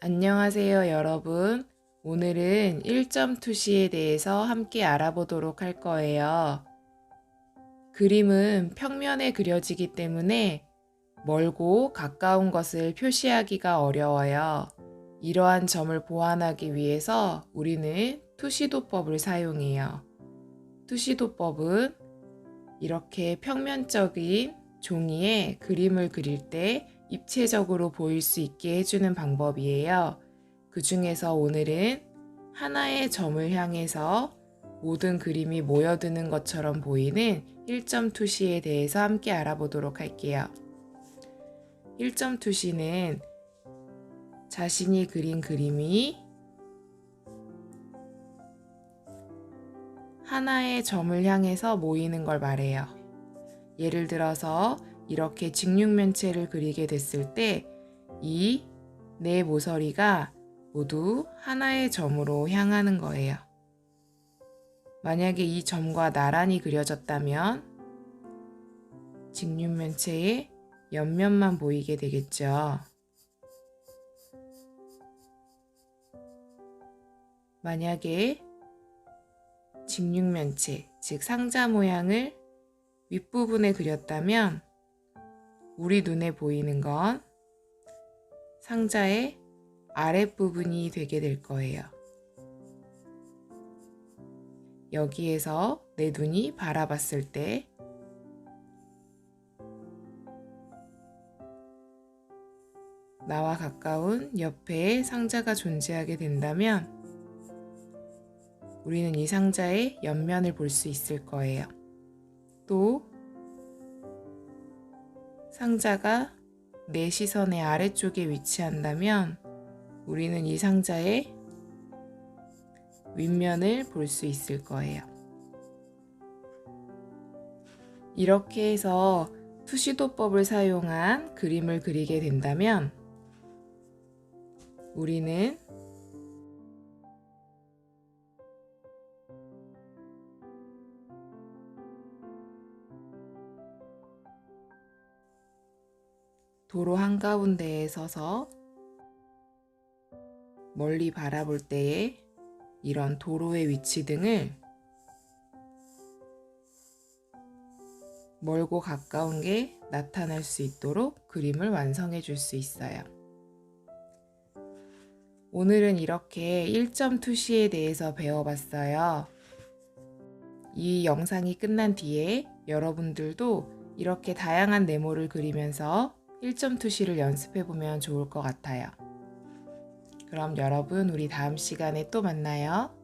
안녕하세요, 여러분. 오늘은 1점 투시에 대해서 함께 알아보도록 할 거예요. 그림은 평면에 그려지기 때문에 멀고 가까운 것을 표시하기가 어려워요. 이러한 점을 보완하기 위해서 우리는 투시도법을 사용해요. 투시도법은 이렇게 평면적인 종이에 그림을 그릴 때 입체적으로 보일 수 있게 해주는 방법이에요. 그 중에서 오늘은 하나의 점을 향해서 모든 그림이 모여드는 것처럼 보이는 1점 투시에 대해서 함께 알아보도록 할게요. 1점 투시는 자신이 그린 그림이 하나의 점을 향해서 모이는 걸 말해요. 예를 들어서 이렇게 직육면체를 그리게 됐을 때 이 네 모서리가 모두 하나의 점으로 향하는 거예요. 만약에 이 점과 나란히 그려졌다면 직육면체의 옆면만 보이게 되겠죠. 만약에 직육면체, 즉 상자 모양을 윗부분에 그렸다면 우리 눈에 보이는 건 상자의 아랫부분이 되게 될 거예요. 여기에서 내 눈이 바라봤을 때 나와 가까운 옆에 상자가 존재하게 된다면 우리는 이 상자의 옆면을 볼 수 있을 거예요. 또 상자가 내 시선의 아래쪽에 위치한다면 우리는 이 상자의 윗면을 볼 수 있을 거예요. 이렇게 해서 투시도법을 사용한 그림을 그리게 된다면 우리는 도로 한가운데에 서서 멀리 바라볼 때에 이런 도로의 위치 등을 멀고 가까운 게 나타날 수 있도록 그림을 완성해 줄 수 있어요. 오늘은 이렇게 1점 투시에 대해서 배워봤어요. 이 영상이 끝난 뒤에 여러분들도 이렇게 다양한 네모를 그리면서 1점 투시를 연습해 보면 좋을 것 같아요. 그럼 여러분, 우리 다음 시간에 또 만나요.